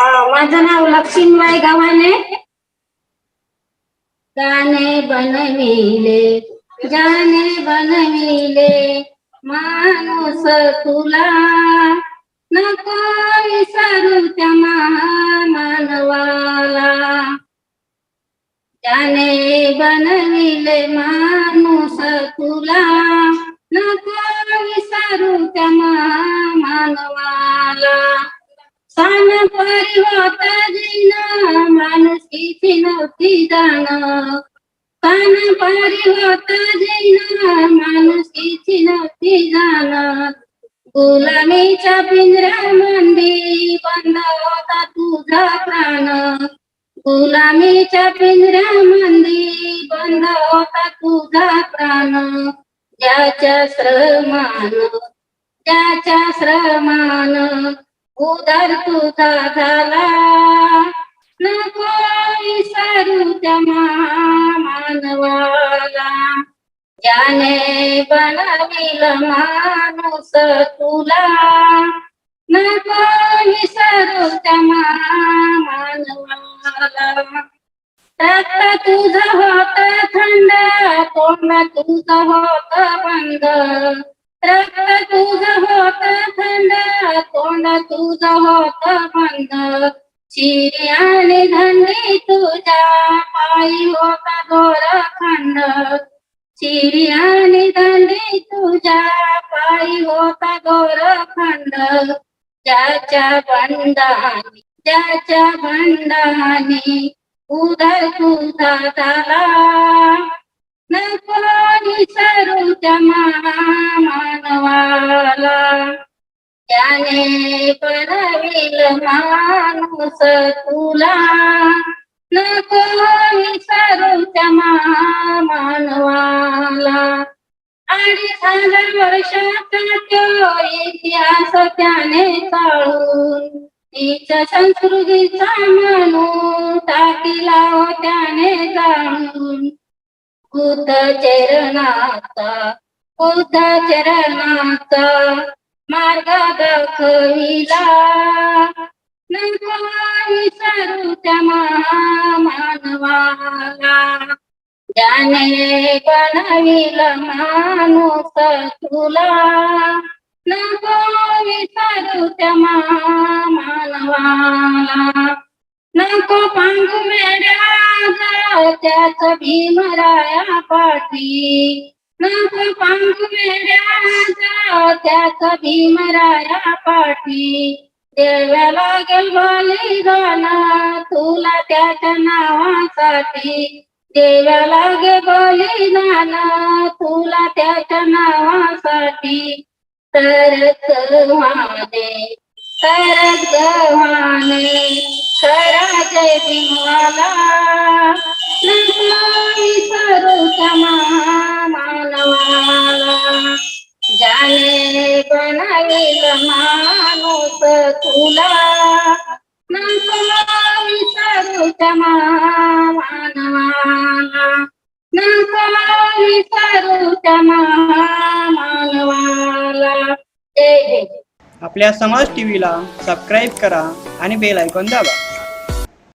माझं नाव लक्ष्मीबाई गव्हाणे. गाणे बनविले जाने बनविले माणूस तुला. नको विसरू त्या मानवाला. जाने बनविले माणूस तुला. नको विसरू त्या मानवाला. सान परिवात जिन माणुसकीची नव्हती जाण. सान परिवात जिन माणुसकीची नव्हती जाण. गुलामीच्या पिंजऱ्यामंदी बंद होता तुझा प्राण. गुलामीच्या पिंजऱ्यामंदी बंद होता तुझा प्राण. ज्याच्या श्रमान त्याच्या श्रमान उदर तुझा झाला. नको विसरू त्या मानवाला. ज्याने बनविल माणूस तुला. नको विसरू त्या मानवाला. रक्त तुझं होत थंड तोंड तुझं होत बंद रक्त तुझं होत तोंड तुझं होत बंद चिरी आणि धंडी तुझ्या पायी होता दोरखंड चिरी आणि धंडी तुझ्या पायी होता दोरखंड ज्याच्या बंधानी ज्याच्या बंधानी उदर तुझा झाला. नको विसरू त्या मानवाला. त्याने करविल माणूस तुला. नको विसरू त्या मानवाला. आणि हजार वर्षाचा तो इतिहास त्याने चाळून. तिच्या संस्कृतीचा मानू टाकीला त्याने जाणून. बुद्ध चरणाचा बुद्ध चरणाचा. मार्ग दाखविला नको विसरू त्या मानवाला. ज्याने बनविला माणूस तुला. नको विसरू त्या मानवाला. नको पांगू मेड्या त्याच भीमराया पाठी त्याचा भीमराया पाठी देव्या लागेल बलिदान तुला त्याच्या नावासाठी देव्या लागे बलिदान तुला त्याच्या नावासाठी तरच वाने तरच गव्हाणे खरा जय भीमाला बनविल माणूस तुला. नको विसरू त्या मानवाला नको विसरू त्या मानवाला. जय जय आपल्या समाज टीव्हीला सबस्क्राईब करा आणि बेल ऐकून दाबा.